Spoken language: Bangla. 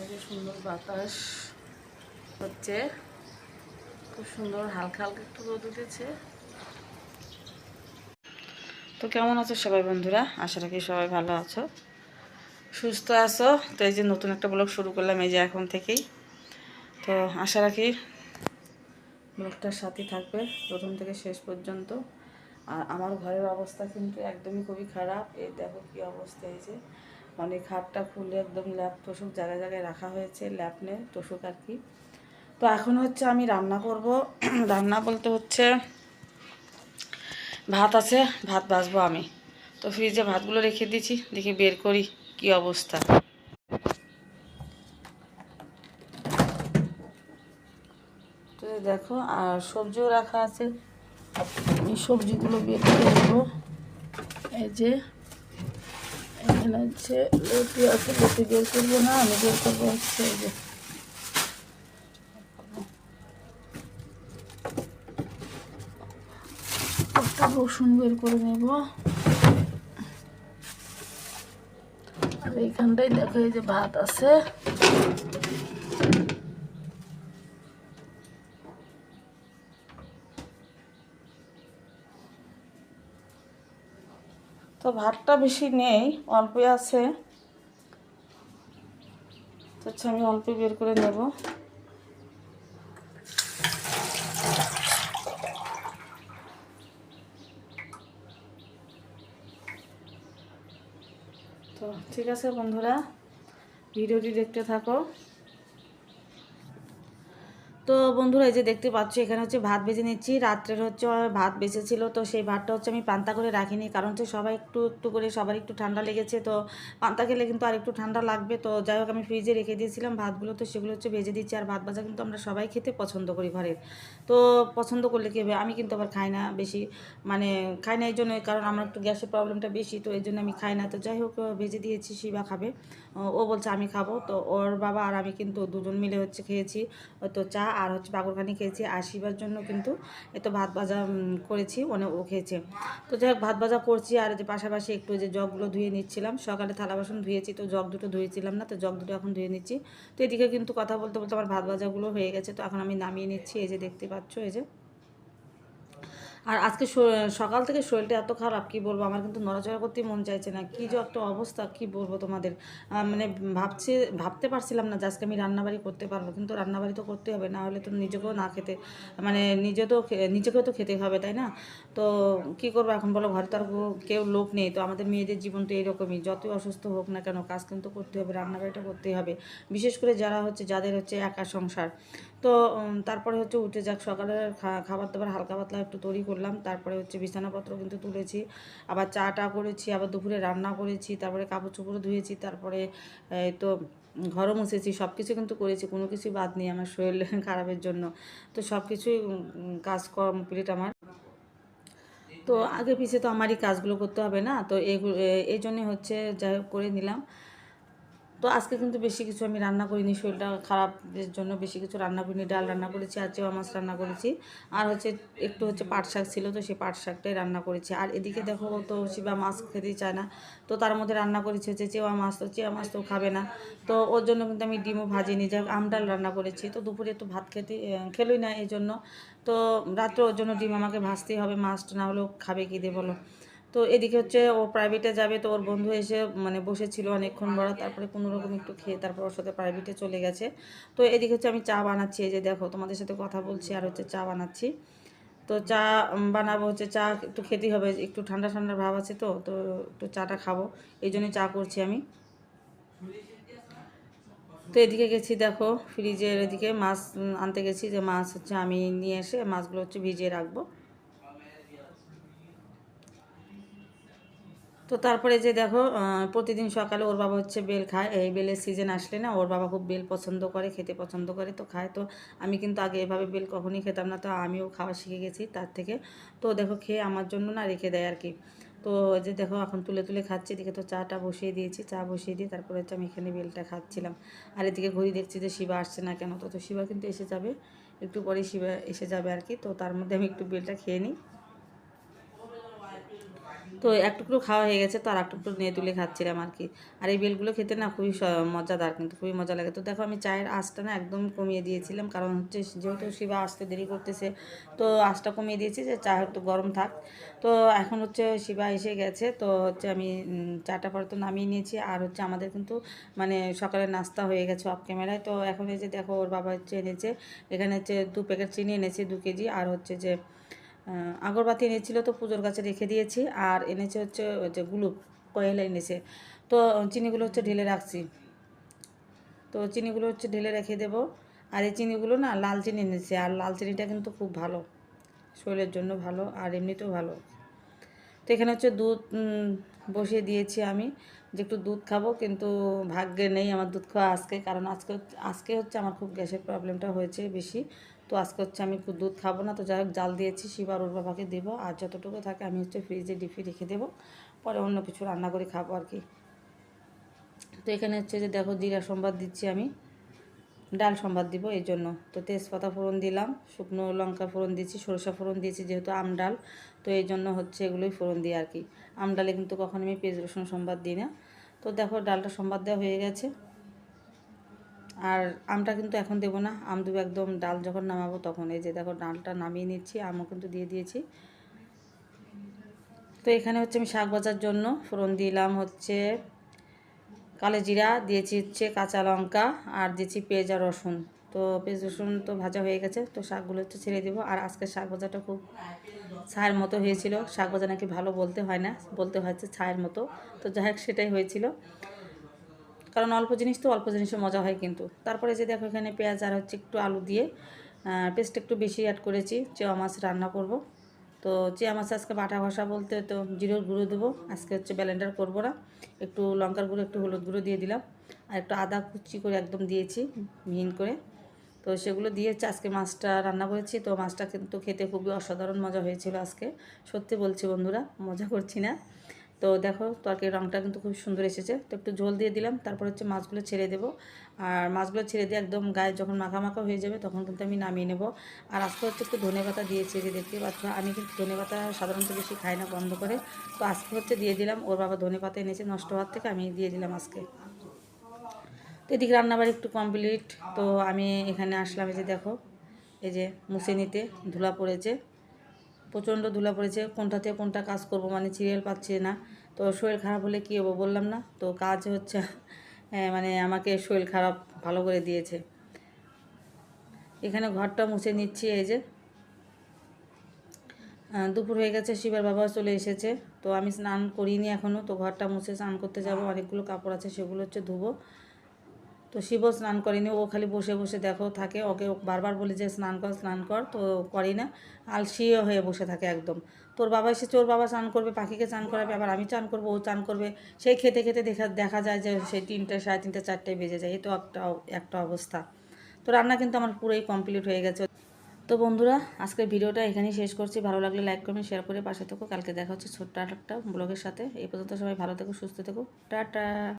বাইরে সুন্দর বাতাস হচ্ছে, খুব সুন্দর, হালকা হালকা একটু রোদ উঠেছে। তো কেমন আছো সবাই বন্ধুরা? আশা রাখি সবাই ভালো আছো। সুস্থ আছো? তো এই যে নতুন একটা ব্লগ শুরু করলাম, এই যে এখন থেকেই। তো আশা রাখি ব্লগটার সাথে থাকবে, প্রথম থেকে শেষ পর্যন্ত। আর আমার ঘরের অবস্থা কিন্তু একদমই খুবই খারাপ। এই দেখো কি অবস্থা এই যে। মানে খাটটা খুলে একদম ল্যাপ টসুক জায়গায় জায়গায় রাখা হয়েছে, ল্যাপ নে, তোষক আর কি। তো এখন হচ্ছে আমি রান্না করব। রান্না বলতে হচ্ছে ভাত আছে, ভাত ভাজবো আমি। তো ফ্রিজে ভাতগুলো রেখে দিয়েছি, দেখি বের করি কি অবস্থা। তো দেখো, আর সবজিও রাখা আছে। এই সবজিগুলো বের করে দেবো এই যে এখানে আছে বের করব না, আমি বের করব হচ্ছে যে। রসুন বের করে নেব। আর এইখানটাই দেখো যে ভাত আছে। তো ভাতটা বেশি নেই, অল্পই আছে। তো আচ্ছা আমি অল্প বের করে নেব। তো ঠিক আছে বন্ধুরা, ভিডিওটি দেখতে থাকো। তো বন্ধুরা এই যে দেখতে পাচ্ছ, এখানে হচ্ছে ভাত ভেজে নিচ্ছি। রাত্রের হচ্ছে ভাত বেঁচেছিল তো সেই ভাতটা হচ্ছে আমি পান্তা করে রাখিনি। কারণ হচ্ছে সবাই একটু একটু করে, সবার একটু ঠান্ডা লেগেছে, তো পান্তা খেলে কিন্তু আর একটু ঠান্ডা লাগবে। তো যাই হোক, আমি ফ্রিজে রেখে দিয়েছিলাম ভাতগুলো, তো সেগুলো হচ্ছে ভেজে দিচ্ছি। আর ভাত ভাজা কিন্তু আমরা সবাই খেতে পছন্দ করি ঘরের। তো পছন্দ করলে কী হবে? আমি কিন্তু আবার খাই না বেশি মানে খাই না এই জন্য কারণ আমার একটু গ্যাসের প্রবলেমটা বেশি, তো এই জন্য আমি খাই না। তো যাই হোক, ভেজে দিয়েছি, শিবা খাবে। ও বলছে, আমি খাব। তো ওর বাবা আর আমি কিন্তু দুজন মিলে হচ্ছে খেয়েছি তো চা আর হচ্ছে বাগরখানি খেয়েছি। আর শিবার জন্য কিন্তু এত ভাত ভাজা করেছি মানে ও খেয়েছে। তো যাই ভাত ভাজা করছি আর যে পাশাপাশি একটু যে জগগুলো ধুয়ে নিচ্ছিলাম। সকালে থালা বাসন ধুয়েছি, তো জগ দুটো ধুয়েছিলাম না, তো জগ দুটো এখন ধুয়ে নিচ্ছি। তো এদিকে কিন্তু কথা বলতে বলতে আমার ভাত ভাজাগুলো হয়ে গেছে, তো এখন আমি নামিয়ে নিচ্ছি, এই যে দেখতে পাচ্ছ, এই যে। আর আজকে সকাল থেকে শরীরটা এত খারাপ, কি বলব? আমার কিন্তু নড়াচড়া করতেই মন চাইছে না। কি যে একটা অবস্থা, কি বলব তোমাদের? মানে ভাবছি, ভাবতে পারছিলাম না যে আজকে আমি রান্নাবাড়ি করতে পারব, কিন্তু রান্নাবাড়ি তো করতে হবে, না হলে তো নিজেকেও না খেতে মানে নিজে তো নিজেকেও তো খেতে হবে, তাই না? তো কি করব এখন বলো? ঘরে তো আর কেউ লোক নেই, তো আমাদের মেয়েদের জীবন তো এরকমই। যতই অসুস্থ হোক না কেন, কাজ কিন্তু করতে হবে, রান্নাবাড়িটা করতেই হবে। বিশেষ করে যারা হচ্ছে, যাদের হচ্ছে একা সংসার তো তারপরে হচ্ছে উঠে যাক সকালে খাবার দাবার হালকা পাতলা একটু তৈরি করলাম, তারপরে হচ্ছে বিছানাপত্র কিন্তু তুলেছি, আবার চা টা করেছি, আবার দুপুরে রান্না করেছি, তারপরে কাপড় চোপড় ধুয়েছি, তারপরে তো ঘরও মুছেছি সব কিছু কিন্তু করেছি, কোনো কিছুই বাদ নেই আমার শরীর খারাপের জন্য। তো সব কিছুই কাজ কমপ্লিট আমার। তো আগে পিছিয়ে তো আমারই কাজগুলো করতে হবে না, তো এগুলো এই জন্যে হচ্ছে যাই করে নিলাম। তো আজকে কিন্তু বেশি কিছু আমি রান্না করিনি, শরীরটা খারাপের জন্য বেশি কিছু রান্না করিনি, ডাল রান্না করেছি, আর চেওয়া মাছ রান্না করেছি, আর হচ্ছে একটু হচ্ছে পাট শাক ছিল তো সেই পাট শাকটাই রান্না করেছি, আর এদিকে দেখো তো শিবা মাছ খেতেই চায় না, তো তার মধ্যে রান্না করেছি হচ্ছে চেওয়া মাছ, তো চেওয়া মাছ তো খাবে না, তো ওর জন্য কিন্তু আমি ডিমও ভাজিনি, যাই আম ডাল রান্না করেছি, তো দুপুরে একটু ভাত খেতে খেলোই না এই জন্য, তো রাত্রে ওর জন্য ডিম আমাকে ভাজতেই হবে মাছটা না হলেও খাবে কি দিয়ে বলো তো এদিকে হচ্ছে ও প্রাইভেটে যাবে, তো ওর বন্ধু এসে মানে বসেছিল অনেকক্ষণ বড়, তারপরে কোনো রকম একটু খেয়ে তারপর ওর সাথে প্রাইভেটে চলে গেছে। তো এদিকে হচ্ছে আমি চা বানাচ্ছি, এই যে দেখো তোমাদের সাথে কথা বলছি আর হচ্ছে চা বানাচ্ছি। তো চা বানাবো হচ্ছে, চা একটু খেতেই হবে, একটু ঠান্ডা ঠান্ডা ভাব আছে তো তো একটু চাটা খাব, এই জন্যই চা করছি আমি। তো এদিকে গেছি দেখো ফ্রিজের এদিকে মাছ আনতে গেছি, যে মাছ হচ্ছে আমি নিয়ে এসে, মাছগুলো হচ্ছে ভিজিয়ে রাখব। তো তারপরে যে দেখো প্রতিদিন সকালে ওর বাবা হচ্ছে বেল খায়, এই বেলের সিজন আসলে না, ওর বাবা খুব বেল পছন্দ করে, খেতে পছন্দ করে, তো খায়। তো আমি কিন্তু আগে এভাবে বেল কখনই খেতাম না, তো আমিও খাওয়া শিখে গেছি তার থেকে। তো দেখো, খেয়ে আমার জন্য না রেখে দেয় আর কি। তো যে দেখো, এখন তুলে তুলে খাচ্ছি, এদিকে তো চাটা বসিয়ে দিয়েছি, চা বসিয়ে দিয়ে তারপরে হচ্ছে আমি এখানে বেলটা খাচ্ছিলাম। আর এদিকে ঘড়ি দেখছি যে শিবা আসছে না কেন, তো তো শিবা কিন্তু এসে যাবে, একটু পরে শিবা এসে যাবে আর কি, তো তার মধ্যে আমি একটু বেলটা খেয়ে নিই। তো এক টুকরো খাওয়া হয়ে গেছে, তো আর এক টুকরো নিয়ে তুলে খাচ্ছিলাম আর কি আর এই বেলগুলো খেতে না খুবই মজাদার কিন্তু, খুবই মজা লাগে। তো দেখো আমি চায়ের আঁচটা না একদম কমিয়ে দিয়েছিলাম, কারণ হচ্ছে যেহেতু শিবা আসতে দেরি করতেছে, তো আঁচটা কমিয়ে দিয়েছি যে চা একটু গরম থাক। তো এখন হচ্ছে শিবা এসে গেছে, তো হচ্ছে আমি চাটা পরে তো নামিয়ে নিয়েছি। আর হচ্ছে আমাদের কিন্তু মানে সকালে নাস্তা হয়ে গেছে অফ ক্যামেরায় তো এখন এই যে দেখো ওর বাবা হচ্ছে এনেছে, এখানে হচ্ছে দু প্যাকেট চিনি এনেছে, দু কেজি। আর হচ্ছে যে আগরবাতি এনেছিল তো পুজোর কাছে রেখে দিয়েছি, আর এনেছে হচ্ছে যে গুলুপ, কয়েলা এনেছে। তো চিনিগুলো হচ্ছে ঢেলে রাখছি। তো চিনিগুলো হচ্ছে ঢেলে রেখে দেব। আর এই চিনিগুলো না লাল চিনি এনেছে, আর লাল চিনিটা কিন্তু খুব ভালো, শরীরের জন্য ভালো, আর এমনিতেও ভালো। তো এখানে হচ্ছে দুধ বসিয়ে দিয়েছি আমি, যে একটু দুধ খাব, কিন্তু ভাগ্যে নেই আমার দুধ খাওয়া আজকে, কারণ আজকে আজকে হচ্ছে আমার খুব গ্যাসের প্রবলেমটা হয়েছে বেশি। তো আজকে হচ্ছে আমি দুধ খাব না, তো যাই হোক, জাল দিয়েছি শিবার ওর বাবাকে দেবো, আর যতটুকু থাকে আমি হচ্ছে ফ্রিজে ডিপে রেখে দেবো, পরে অন্য কিছু রান্না করে খাব আর কি। তো এখানে হচ্ছে যে দেখো জিরা সম্বাদ দিচ্ছি আমি, ডাল সম্বাদ দিব এই জন্য। তো তেজপাতা ফোড়ন দিলাম, শুকনো লঙ্কা ফোড়ন দিয়েছি, সরষা ফোড়ন দিয়েছি, যেহেতু আম ডাল, তো এই জন্য হচ্ছে এগুলোই ফোড়ন দিই আর কি। আম ডালে কিন্তু কখনো আমি পেঁয়াজ রসুন সম্বাদ দিই না। তো দেখো ডালটা সম্বাদ দেওয়া হয়ে গেছে। আর আমটা কিন্তু এখন দেবো না। আম দেবো একদম, ডাল যখন নামাবো তখন। এই যে দেখো, ডালটা নামিয়ে নিচ্ছি, আমও কিন্তু দিয়ে দিয়েছি। তো এখানে হচ্ছে আমি শাক ভাজার জন্য ফোড়ন দিলাম হচ্ছে কালো জিরা, দিয়েছি হচ্ছে কাঁচা লঙ্কা আর দিয়েছি পেঁয়াজ আর রসুন। তো পেঁয়াজ রসুন তো ভাজা হয়ে গেছে, তো শাকগুলো হচ্ছে ছেড়ে দেবো। আর আজকে শাক ভাজাটা খুব ছায়ের মতো হয়েছিল। শাক ভাজা নাকি ভালো বলতে হয় না, বলতে হচ্ছে ছায়ের মতো। তো যাই হোক, সেটাই হয়েছিল। কারণ অল্প জিনিস তো অল্প জিনিসে মজা হয় কিন্তু। তারপরে যে দেখো এখানে পেঁয়াজ আর হচ্ছে একটু আলু দিয়ে পেস্ট একটু বেশি অ্যাড করেছি, চেয়া মাছ রান্না করব। তো চেয়া মাছ আজকে বাটা ঘষা বলতে তো জিরোর গুঁড়ো দেবো, আজকে হচ্ছে ব্যালেন্ডার করব না। একটু লঙ্কার গুঁড়ো, একটু হলুদ গুঁড়ো দিয়ে দিলাম। আর একটু আদা কুচি করে একদম দিয়েছি, মিহিন করে। তো সেগুলো দিয়ে আজকে মাছটা রান্না করেছি। তো মাছটা কিন্তু খেতে খুবই অসাধারণ মজা হয়েছিল আজকে। সত্যি বলছি বন্ধুরা, মজা করছি না। তো দেখো তরকারির রঙটা কিন্তু খুব সুন্দর এসেছে। তো একটু ঝোল দিয়ে দিলাম, তারপর হচ্ছে মাছগুলো ছেড়ে দেবো। আর মাছগুলো ছেড়ে দিয়ে একদম গায়ে যখন মাখা হয়ে যাবে তখন কিন্তু আমি নামিয়ে নেব। আর আজকে হচ্ছে একটু ধনে পাতা দিয়েছি যে দেখতে পাচ্ছ, আমি কিন্তু ধনে পাতা সাধারণত বেশি খাই না বন্ধ করে। তো আজকে হচ্ছে দিয়ে দিলাম, ওর বাবা ধনে পাতা এনেছে নষ্ট হওয়ার থেকে, আমি দিয়ে দিলাম আজকে। তো এদিকে রান্নাবাড়ি একটু কমপ্লিট তো আমি এখানে আসলাম, এই যে দেখো, এই যে মুছে নিতে ধুলা পড়েছে। প্রচণ্ড ধুলা পড়েছে কোনটাতে কোনটা কাজ করব মানে সিরিয়াল পাচ্ছি না। তো শরীর খারাপ হলে কী হব বললাম না? তো কাজ হচ্ছে হ্যাঁ, মানে আমাকে শরীর খারাপ ভালো করে দিয়েছে। এখানে ঘরটা মুছে নিচ্ছি এই যে। দুপুর হয়ে গেছে শিবের বাবাও চলে এসেছে। তো আমি স্নান করিনি এখনও তো ঘরটা মুছে স্নান করতে যাব। অনেকগুলো কাপড় আছে সেগুলো হচ্ছে ধুবো। তো শিবও স্নান করেনি, ও খালি বসে বসে দেখো থাকে, ওকে বারবার বলি যে স্নান কর স্নান কর, তো করি না আলসিও হয়ে বসে থাকে একদম। তোর বাবা এসেছে, ওর বাবা স্নান করবে, পাখিকে স্নান করাবে, আবার আমি চান করব, ও চান করবে, সেই খেতে খেতে দেখা দেখা যায় যে সেই তিনটে, সাড়ে তিনটে, চারটে বেজে যায়, এই তো একটা একটা অবস্থা। তো রান্না কিন্তু আমার পুরোই কমপ্লিট হয়ে গেছে। তো বন্ধুরা, আজকের ভিডিওটা এখানেই শেষ করছি, ভালো লাগলে লাইক করবেন শেয়ার করে পাশে থেকো, কালকে দেখা হচ্ছে ছোট্ট একটা ব্লগের সাথে, এই পর্যন্ত সবাই ভালো থেকো, সুস্থ থেকো, টাটা।